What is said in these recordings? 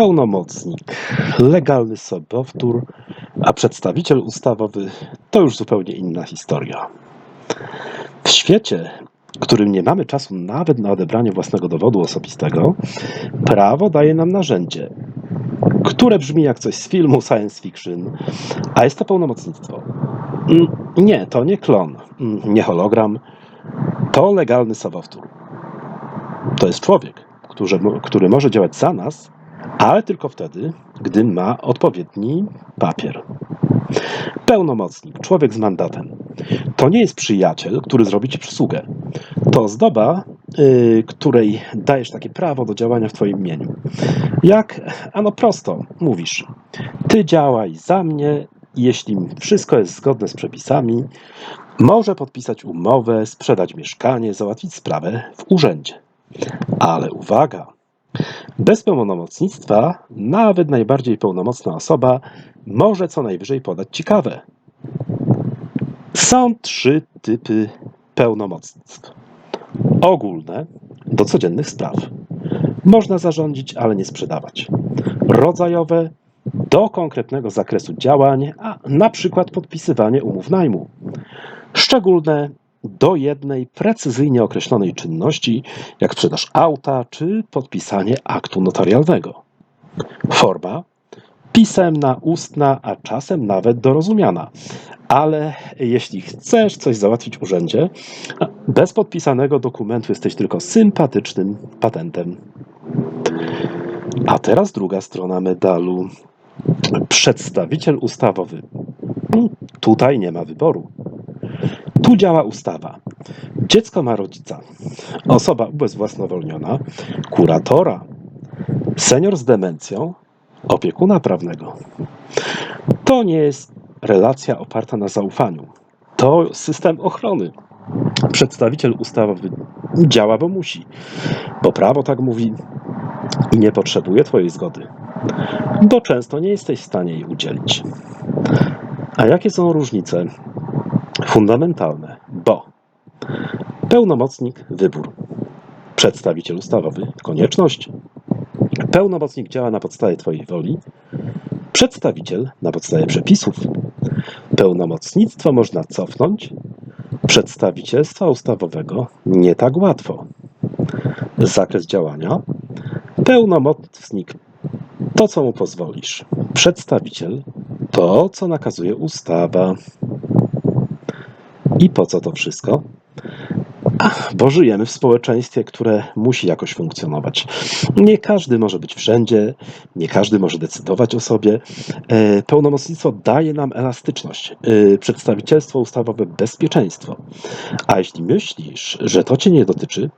pełnomocnik, legalny sobowtór, a przedstawiciel ustawowy to już zupełnie inna historia. W świecie, w którym nie mamy czasu nawet na odebranie własnego dowodu osobistego, prawo daje nam narzędzie, które brzmi jak coś z filmu science fiction, a jest to pełnomocnictwo. Mm, Nie, to nie klon, mm, nie hologram, to legalny sobowtór. To jest człowiek, który, który może działać za nas, ale tylko wtedy, gdy ma odpowiedni papier. Pełnomocnik, człowiek z mandatem. To nie jest przyjaciel, który zrobi ci przysługę. To ozdoba, yy, której dajesz takie prawo do działania w twoim imieniu. Jak, ano prosto, mówisz, ty działaj za mnie, jeśli wszystko jest zgodne z przepisami, może podpisać umowę, sprzedać mieszkanie, załatwić sprawę w urzędzie. Ale uwaga! Bez pełnomocnictwa nawet najbardziej pełnomocna osoba może co najwyżej podać ci kawę. Są trzy typy pełnomocnictw. Ogólne do codziennych spraw. Można zarządzić, ale nie sprzedawać. Rodzajowe do konkretnego zakresu działań, a na przykład podpisywanie umów najmu. Szczególne do jednej precyzyjnie określonej czynności, jak sprzedaż auta czy podpisanie aktu notarialnego. Forma pisemna, ustna, a czasem nawet dorozumiana. Ale jeśli chcesz coś załatwić w urzędzie, bez podpisanego dokumentu jesteś tylko sympatycznym patentem. A teraz druga strona medalu. Przedstawiciel ustawowy. Tutaj nie ma wyboru. Tu działa ustawa. Dziecko ma rodzica, osoba ubezwłasnowolniona, kuratora, senior z demencją, opiekuna prawnego. To nie jest relacja oparta na zaufaniu. To system ochrony. Przedstawiciel ustawowy działa, bo musi, bo prawo tak mówi i nie potrzebuje Twojej zgody, bo często nie jesteś w stanie jej udzielić. A jakie są różnice fundamentalne? Bo pełnomocnik wybór, przedstawiciel ustawowy konieczność, pełnomocnik działa na podstawie Twojej woli, przedstawiciel na podstawie przepisów. Pełnomocnictwo można cofnąć, przedstawicielstwa ustawowego nie tak łatwo. Zakres działania pełnomocnik to, co mu pozwolisz. Przedstawiciel to, co nakazuje ustawa. I po co to wszystko? Bo żyjemy w społeczeństwie, które musi jakoś funkcjonować. Nie każdy może być wszędzie, nie każdy może decydować o sobie. E, Pełnomocnictwo daje nam elastyczność, e, przedstawicielstwo ustawowe bezpieczeństwo. A jeśli myślisz, że to cię nie dotyczy,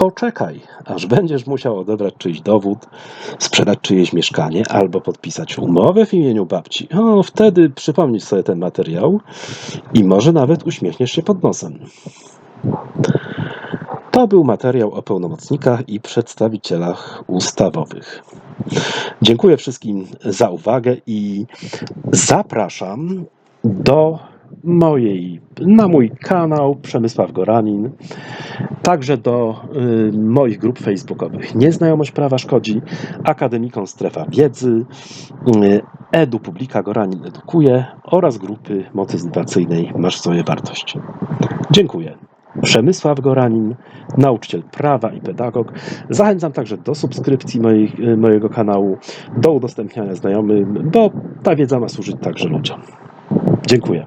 poczekaj, aż będziesz musiał odebrać czyjś dowód, sprzedać czyjeś mieszkanie albo podpisać umowę w imieniu babci. O, wtedy przypomnisz sobie ten materiał i może nawet uśmiechniesz się pod nosem. To był materiał o pełnomocnikach i przedstawicielach ustawowych. Dziękuję wszystkim za uwagę i zapraszam do mojej, na mój kanał Przemysław Goranin, także do y, moich grup facebookowych. Nieznajomość prawa szkodzi, Akademiką Strefa Wiedzy, y, Edu Publika Goranin Edukuje oraz grupy motywacyjnej Masz swoje wartość. Dziękuję. Przemysław Goranin, nauczyciel prawa i pedagog. Zachęcam także do subskrypcji mojej, mojego kanału, do udostępniania znajomym, bo ta wiedza ma służyć także ludziom. Dziękuję.